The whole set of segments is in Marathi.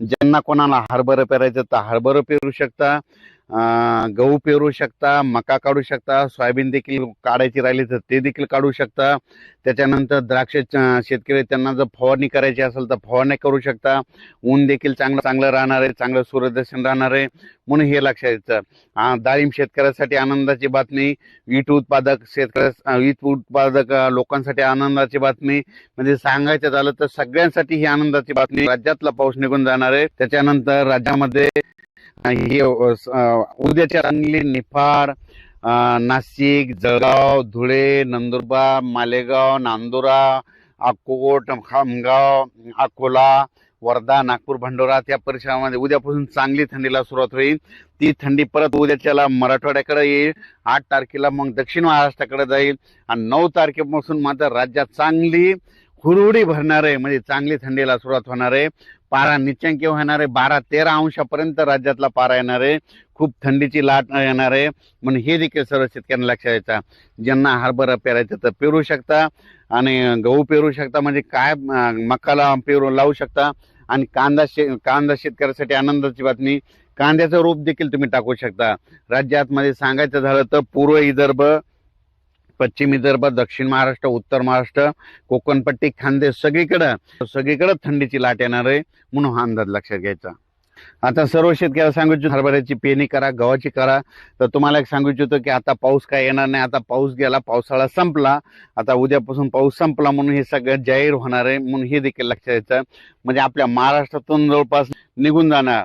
ज्यांना कोणाला हरभरं पेरायचं तर हरभरं पेरू शकता. गहू पेरू शकता मका काढू शकता सोयाबीन देखील काढायची राहिली तर ते देखील काढू शकता. त्याच्यानंतर द्राक्ष शेतकरी त्यांना जर फवारणी करायची असेल तर फवारणी करू शकता. ऊन देखील चांगलं चांगलं राहणार आहे चांगलं सूर्यदर्शन राहणार आहे म्हणून हे लक्षात येतं डाळिंब शेतकऱ्यासाठी आनंदाची बातमी वीट उत्पादक शेतकऱ्या वीट उत्पादक लोकांसाठी आनंदाची बातमी. म्हणजे सांगायचं झालं तर सगळ्यांसाठी ही आनंदाची बातमी. राज्यातला पाऊस निघून जाणार आहे. त्याच्यानंतर राज्यामध्ये हे उद्याच्या सांगली निफाड नाशिक जळगाव धुळे नंदुरबार मालेगाव नांदुरा अकोट खामगाव अकोला वर्धा नागपूर भंडोरा त्या परिसरामध्ये उद्यापासून चांगली थंडीला सुरुवात होईल. ती थंडी परत उद्याच्याला मराठवाड्याकडे येईल. आठ तारखेला मग दक्षिण महाराष्ट्राकडे जाईल. आणि नऊ तारखेपासून मात्र राज्यात चांगली हुरहुडी भरणार आहे म्हणजे चांगली थंडीला सुरुवात होणार आहे. पारा निच्चंकी होणार आहे बारा तेरा अंशापर्यंत राज्यातला पारा येणार आहे खूप थंडीची लाट येणार आहे म्हणून हे देखील सर्व शेतकऱ्यांना लक्षात यायचा ज्यांना हरभरा पेरायचं तर पेरू शकता आणि गहू पेरू शकता म्हणजे काय मकाला पेरू लावू शकता. आणि कांदा शे कांदा शेतकऱ्यासाठी आनंदाची बातमी कांद्याचं रोप देखील तुम्ही टाकू शकता. राज्यात मध्ये सांगायचं झालं तर पूर्व विदर्भ पश्चिम विदर्भ दक्षिण महाराष्ट्र उत्तर महाराष्ट्र कोकणपट्टी खांदे सगळीकडं सगळीकडं थंडीची लाट येणार आहे म्हणून हा अंदाज लक्षात घ्यायचा. आता सर्व शेतकऱ्याला सांगू इच्छितो हरभऱ्याची पेरणी करा गव्हाची करा. तर तुम्हाला एक सांगू इच्छितो की आता पाऊस काय येणार नाही. आता पाऊस गेला पावसाळा संपला. आता उद्यापासून पाऊस संपला म्हणून हे सगळं जाहीर होणार आहे म्हणून हे देखील लक्षात यायचं. म्हणजे आपल्या महाराष्ट्रातून जवळपास निघून जाणार.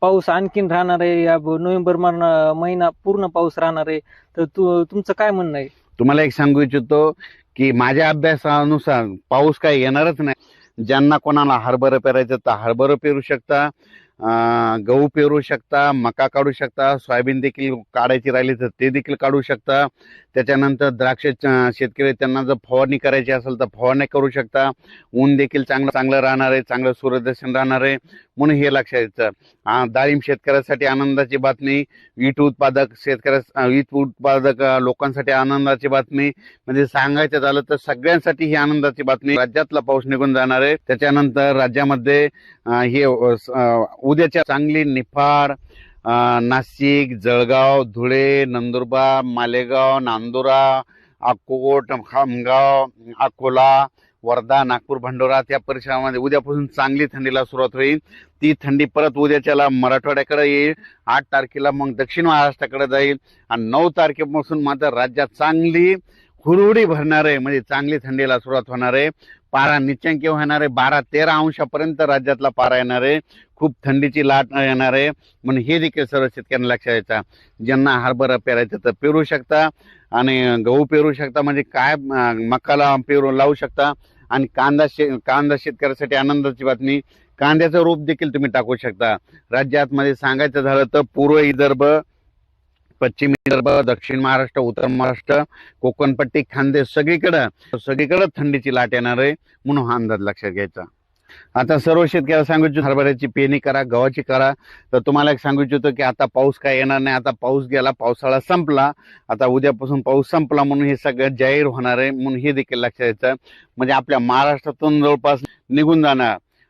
पाऊस आणखीन राहणार आहे. या ब- नोव्हेंबर महिना महिना पूर्ण पाऊस राहणार आहे. तर तू तुमचं काय म्हणणं आहे? तुम्हाला एक सांगू इच्छितो की माझ्या अभ्यासानुसार पाऊस काही येणारच नाही. ज्यांना कोणाला हरभरं पेरायचं तर हरभरं पेरू शकता. गहू पेरू शकता मका काढू शकता सोयाबीन देखील काढायची राहिली तर ते देखील काढू शकता. त्याच्यानंतर द्राक्ष शेतकरी त्यांना जर फवारणी करायची असेल तर फवारणी करू शकता. ऊन देखील चांगलं चांगलं राहणार आहे चांगलं सूर्यदर्शन राहणार आहे. म्हणून हे लक्षात येतं डाळिंब शेतकऱ्यासाठी आनंदाची बातमी वीट उत्पादक शेतकऱ्या वीट उत्पादक लोकांसाठी आनंदाची बातमी. म्हणजे सांगायचं झालं तर सगळ्यांसाठी ही आनंदाची बातमी. राज्यातला पाऊस निघून जाणार आहे. त्याच्यानंतर राज्यामध्ये हे उद्याच्या चांगली निफाड नाशिक जळगाव धुळे नंदुरबार मालेगाव नांदुरा अक्कोट खामगाव अकोला वर्धा नागपूर भंडोरा त्या परिसरामध्ये उद्यापासून चांगली थंडीला सुरुवात होईल. ती थंडी परत उद्याच्याला मराठवाड्याकडे येईल. आठ तारखेला मग दक्षिण महाराष्ट्राकडे जाईल. आणि नऊ तारखेपासून मात्र राज्यात चांगली हुरहुडी भरणार आहे म्हणजे चांगली थंडीला सुरुवात होणार आहे. पारा निच्चंकी होणार आहे बारा तेरा अंशापर्यंत राज्यातला पारा येणार आहे खूप थंडीची लाट येणार आहे म्हणून हे देखील सर्व शेतकऱ्यांना लक्षात यायचा ज्यांना हरभरा पेरायचं तर पेरू शकता आणि गहू पेरू शकता म्हणजे काय मकाला पेरू लावू शकता. आणि कांदा शे कांदा शेतकऱ्यासाठी आनंदाची बातमी कांद्याचं रोप देखील तुम्ही टाकू शकता. राज्यात मध्ये सांगायचं झालं तर पूर्व विदर्भ पश्चिम विदर्भ दक्षिण महाराष्ट्र उत्तर महाराष्ट्र कोकणपट्टी खानदेश सगळीकडं सगळीकडं थंडीची लाट येणार आहे म्हणून हा अंदाज लक्षात घ्यायचा. आता सर्व शेतकऱ्याला सांगू इच्छितो हरभऱ्याची पेरणी करा गव्हाची करा. तर तुम्हाला एक सांगू इच्छितो की आता पाऊस काय येणार नाही आता पाऊस गेला पावसाळा संपला. आता उद्यापासून पाऊस संपला म्हणून हे सगळं जाहीर होणार आहे म्हणून हे देखील लक्षात घ्यायचं म्हणजे आपल्या महाराष्ट्रातून जवळपास निघून जाणार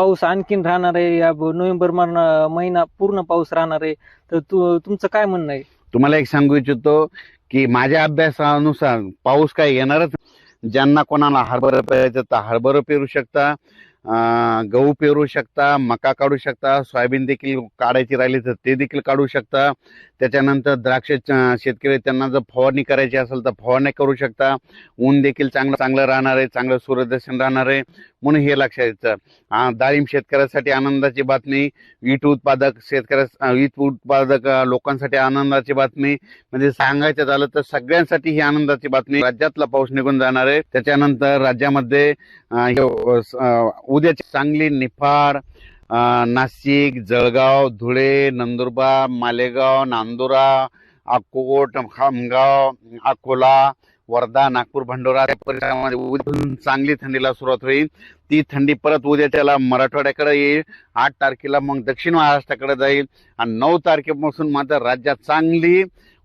पाऊस आणखीन राहणार आहे या नोव्हेंबर महिना पूर्ण पाऊस राहणार आहे. तर तू तुमचं काय म्हणणं आहे? तुम्हाला एक सांगू इच्छितो की माझ्या अभ्यासानुसार पाऊस काय येणारच ज्यांना कोणाला हरभरा पेरायचं तर हरभरं पेरू शकता गहू पेरू शकता मका काढू शकता सोयाबीन देखील काढायची राहिली तर ते देखील काढू शकता. त्याच्यानंतर द्राक्ष च- शेतकरी त्यांना जर फवारणी करायची असेल तर फवारणी करू शकता. ऊन देखील चांगलं चांगलं राहणार आहे चांगलं सूर्यदर्शन राहणार आहे. म्हणून हे लक्षात येतं. डाळिंब शेतकऱ्यासाठी आनंदाची बातमी वीट उत्पादक शेतकऱ्या वीट उत्पादक लोकांसाठी आनंदाची बातमी. म्हणजे सांगायचं झालं तर सगळ्यांसाठी ही आनंदाची बातमी. राज्यातला पाऊस निघून जाणार आहे. त्याच्यानंतर राज्यामध्ये उद्या उद्याची चांगली निफाड नाशिक जळगाव धुळे नंदुरबार मालेगाव नांदुरा अकोट खामगाव अकोला वर्धा नागपूर भंडोरा परिसरामध्ये उद्यापासून चांगली थंडीला सुरुवात होईल. ती थंडी परत उद्या त्याला मराठवाड्याकडे येईल. आठ तारखेला मग दक्षिण महाराष्ट्राकडे जाईल. आणि नऊ तारखेपासून मात्र राज्यात चांगली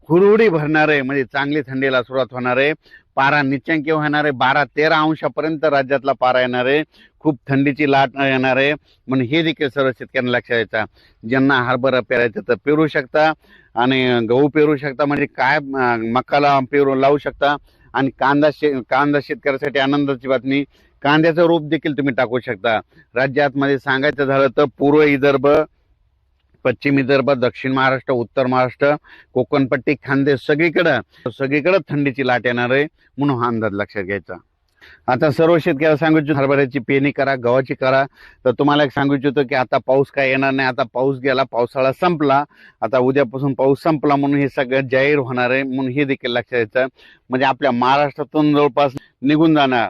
हुरहुडी भरणार आहे. म्हणजे चांगली थंडीला सुरुवात होणार आहे. पारा निच्चंकी होणार आहे. बारा तेरा अंशापर्यंत राज्यातला पारा येणार आहे. खूप थंडीची लाट येणार आहे. म्हणून हे देखील सर्व शेतकऱ्यांना लक्षात यायचा ज्यांना हरभरा पेरायचं तर पेरू शकता आणि गहू पेरू शकता. म्हणजे काय मक्काला मकाला पेरू लावू शकता. आणि कांदा शे कांदा शेतकऱ्यासाठी आनंदाची बातमी. कांद्याचं रोप देखील तुम्ही टाकू शकता. राज्यात मध्ये सांगायचं झालं तर पूर्व विदर्भ पश्चिम विदर्भ दक्षिण महाराष्ट्र उत्तर महाराष्ट्र कोकणपट्टी खांदे सगळीकडं सगळीकडं थंडीची लाट येणार आहे म्हणून हा अंदाज लक्षात घ्यायचा. आता सर्व शेतकऱ्याला सांगू इच्छितो हरभऱ्याची पेरणी करा गव्हाची करा. तर तुम्हाला एक सांगू इच्छितो की आता पाऊस काय येणार नाही. आता पाऊस गेला पावसाळा संपला. आता उद्यापासून पाऊस संपला म्हणून हे सगळं जाहीर होणार आहे म्हणून हे देखील लक्षात येतं. म्हणजे आपल्या महाराष्ट्रातून जवळपास निघून जाणार.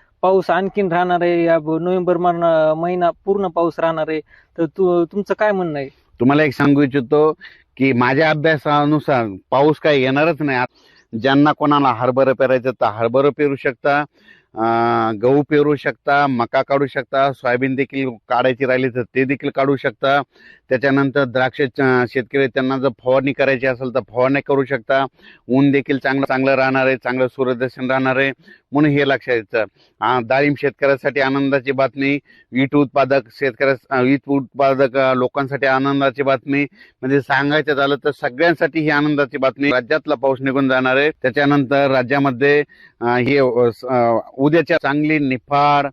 पाऊस आणखीन राहणार आहे. या ब- नोव्हेंबर मर- महिना पूर्ण पाऊस राहणार आहे. तर तू तुमचं काय म्हणणं आहे? तुम्हाला एक सांगू इच्छितो की माझ्या अभ्यासानुसार पाऊस काही येणारच नाही. ज्यांना कोणाला हरभरं पेरायचं तर हरभरं पेरू शकता. गहू पेरू शकता मका काढू शकता सोयाबीन देखील काढायची राहिली तर ते देखील काढू शकता. त्याच्यानंतर द्राक्ष शेतकरी त्यांना जर फवारणी करायची असेल तर फवारणी करू शकता. ऊन देखील चांगलं चांगलं राहणार आहे चांगलं सूर्यदर्शन राहणार आहे म्हणून हे लक्षात यायचं डाळिंब शेतकऱ्यासाठी आनंदाची बातमी वीट उत्पादक शेतकऱ्या वीट उत्पादक लोकांसाठी आनंदाची बातमी म्हणजे सांगायचं झालं तर सगळ्यांसाठी ही आनंदाची बातमी. राज्यातला पाऊस निघून जाणार आहे. त्याच्यानंतर राज्यामध्ये हे उद्याच्या चांगली निफाड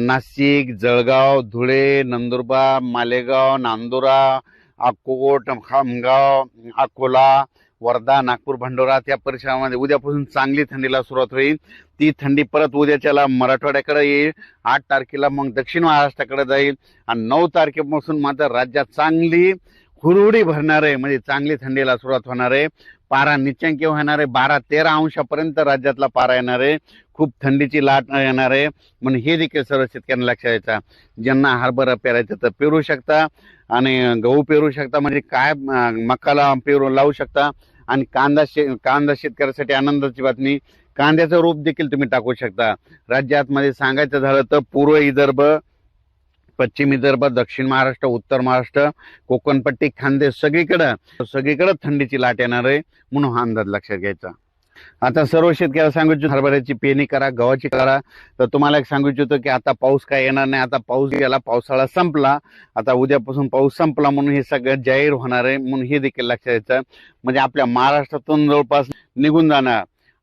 नाशिक जळगाव धुळे नंदुरबार मालेगाव नांदुरा अकोट खामगाव अकोला वर्धा नागपूर भंडोरा त्या परिसरामध्ये उद्यापासून चांगली थंडीला सुरुवात होईल. ती थंडी परत उद्याच्याला मराठवाड्याकडे येईल. आठ तारखेला मग दक्षिण महाराष्ट्राकडे जाईल. आणि नऊ तारखेपासून मात्र राज्यात चांगली हुरहुडी भरणार आहे. म्हणजे चांगली थंडीला सुरुवात होणार आहे. पारा निच्चंकी होणार आहे. बारा तेरा अंशापर्यंत राज्यातला पारा येणार आहे. खूप थंडीची लाट येणार आहे. म्हणून हे देखील सर्व शेतकऱ्यांना लक्षात यायचं ज्यांना हरभरा पेरायचं तर पेरू शकता आणि गहू पेरू शकता. म्हणजे काय मकाला पेरू लावू शकता. आणि कांदा शे कांदा शेतकऱ्यासाठी आनंदाची बातमी. कांद्याचं रोप देखील तुम्ही टाकू शकता. राज्यात मध्ये सांगायचं झालं तर पूर्व विदर्भ पश्चिम विदर्भ दक्षिण महाराष्ट्र उत्तर महाराष्ट्र कोकणपट्टी खानदेश सगळीकडं सगळीकडं थंडीची लाट येणार आहे म्हणून हा अंदाज लक्षात घ्यायचा. आता सर्व शेतकऱ्याला सांगू इच्छितो हरभऱ्याची पेरणी करा गव्हाची करा. तर तुम्हाला एक सांगू इच्छितो की आता पाऊस काय येणार नाही आता पाऊस गेला पावसाळा संपला. आता उद्यापासून पाऊस संपला म्हणून हे सगळं जाहीर होणार आहे म्हणून हे देखील लक्षात यायचं म्हणजे आपल्या महाराष्ट्रातून जवळपास निघून जाणार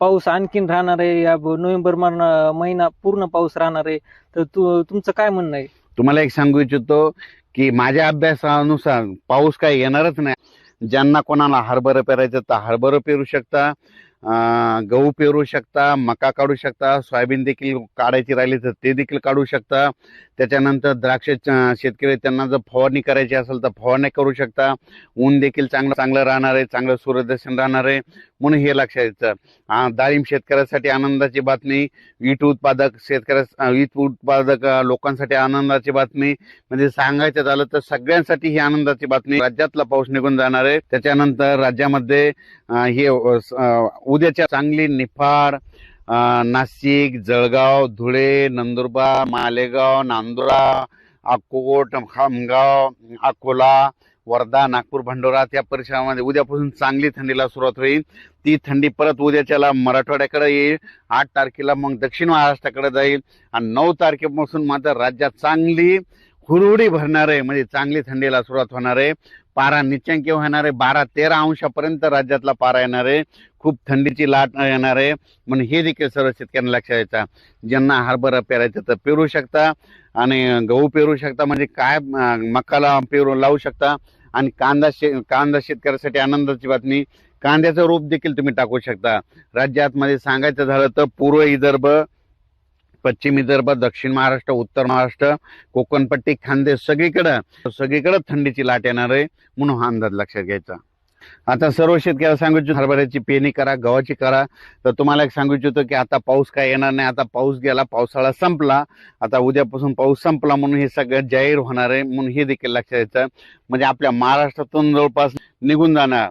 पाऊस आणखीन राहणार आहे. या नोव्हेंबर महिना पूर्ण पाऊस राहणार आहे. तर तू तुमचं काय म्हणणं आहे? तुम्हाला एक सांगू इच्छितो की माझ्या अभ्यासानुसार पाऊस काही येणारच नाही. ज्यांना कोणाला हरभरं पेरायचं तर हरभरं पेरू शकता गहू पेरू शकता मका काढू शकता सोयाबीन देखील काढायची राहिली तर ते देखील काढू शकता. त्याच्यानंतर द्राक्ष शेतकरी त्यांना जर फवारणी करायची असेल तर फवारणी करू शकता. ऊन देखील चांगलं चांगलं राहणार आहे चांगलं सूर्यदर्शन राहणार आहे. म्हणून हे लक्षात येतं. डाळिंब शेतकऱ्यासाठी आनंदाची बातमी वीट उत्पादक शेतकऱ्या वीट उत्पादक लोकांसाठी आनंदाची बातमी. म्हणजे सांगायचं झालं तर सगळ्यांसाठी ही आनंदाची बातमी. राज्यातला पाऊस निघून जाणार आहे. त्याच्यानंतर राज्यामध्ये हे उद्याच्या चांगली निफाड नाशिक जळगाव धुळे नंदुरबार मालेगाव नांदुरा अकोट खामगाव अकोला वर्धा नागपूर भंडोरा त्या परिसरामध्ये उद्यापासून चांगली थंडीला सुरुवात होईल. ती थंडी परत उद्याच्याला मराठवाड्याकडे येईल. आठ तारखेला मग दक्षिण महाराष्ट्राकडे जाईल. आणि नऊ तारखेपासून मात्र राज्यात चांगली हुरहुडी भरणार आहे. म्हणजे चांगली थंडीला सुरुवात होणार आहे. पारा निच्चंकी होणार आहे. बारा तेरा अंशापर्यंत राज्यातला पारा येणार आहे. खूप थंडीची लाट येणार आहे. म्हणून हे देखील सर्व शेतकऱ्यांना लक्षात द्यायचा ज्यांना हरभरा पेरायचं तर पेरू शकता. आणि गहू पेरू शकता. म्हणजे काय मकाला पेरू लावू शकता. आणि कांदा शे कांदा शेतकऱ्यासाठी आनंदाची बातमी. कांद्याचं रोप देखील तुम्ही टाकू शकता. राज्यातमध्ये सांगायचं झालं तर पूर्व विदर्भ पश्चिम विदर्भ दक्षिण महाराष्ट्र उत्तर महाराष्ट्र कोकणपट्टी खांदे सगळीकडं सगळीकडं थंडीची लाट येणार आहे म्हणून हा अंदाज लक्षात घ्यायचा. आता सर्व शेतकऱ्याला सांगू इच्छितो हरभऱ्याची पेरणी करा गव्हाची करा. तर तुम्हाला एक सांगू इच्छितो की आता पाऊस काय येणार नाही. आता पाऊस गेला पावसाळा संपला. आता उद्यापासून पाऊस संपला म्हणून हे सगळं जाहीर होणार आहे म्हणून हे देखील लक्षात यायचं म्हणजे आपल्या महाराष्ट्रातून जवळपास निघून जाणार.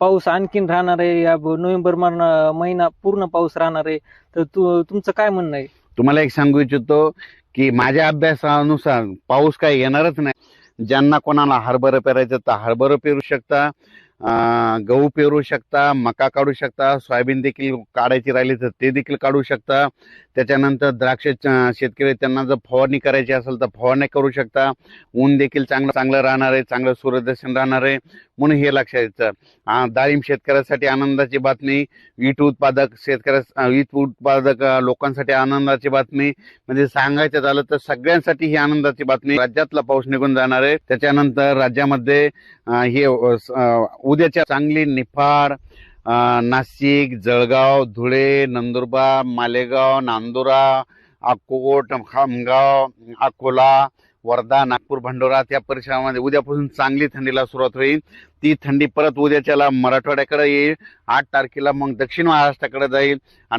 पाऊस आणखीन राहणार आहे. या ब- नोव्हेंबर महिना पूर्ण पाऊस राहणार आहे. तर तू तुमचं काय म्हणणं आहे? तुम्हाला एक सांगू इच्छितो की माझ्या अभ्यासानुसार पाऊस काही येणारच नाही. ज्यांना कोणाला हरभरं पेरायचं तर हरभरं पेरू शकता अं, गहू पेरू शकता मका काढू शकता सोयाबीन देखील काढायची राहिली तर ते देखील काढू शकता. त्याच्यानंतर द्राक्ष शेतकरी त्यांना जर फवारणी करायची असेल तर फवारणी करू शकता. ऊन देखील चांगलं चांगलं राहणार आहे चांगलं सूर्यदर्शन राहणार आहे. म्हणून हे लक्षात येतं. डाळिंब शेतकऱ्यासाठी आनंदाची बातमी वीट उत्पादक शेतकऱ्या वीट उत्पादक लोकांसाठी आनंदाची बातमी. म्हणजे सांगायचं झालं तर सगळ्यांसाठी ही आनंदाची बातमी. राज्यातला पाऊस निघून जाणार आहे. त्याच्यानंतर राज्यामध्ये हे उद्याच्या चांगली निफाड नाशिक जळगाव धुळे नंदुरबार मालेगाव नांदुरा अकोट खामगाव अकोला वर्धा नागपूर भंडोरा त्या परिसरामध्ये उद्यापासून चांगली थंडीला सुरुवात होईल. ती थंडी परत उद्याच्याला मराठवाड्याकडे येईल. आठ तारखेला मग दक्षिण महाराष्ट्राकडे जाईल. आणि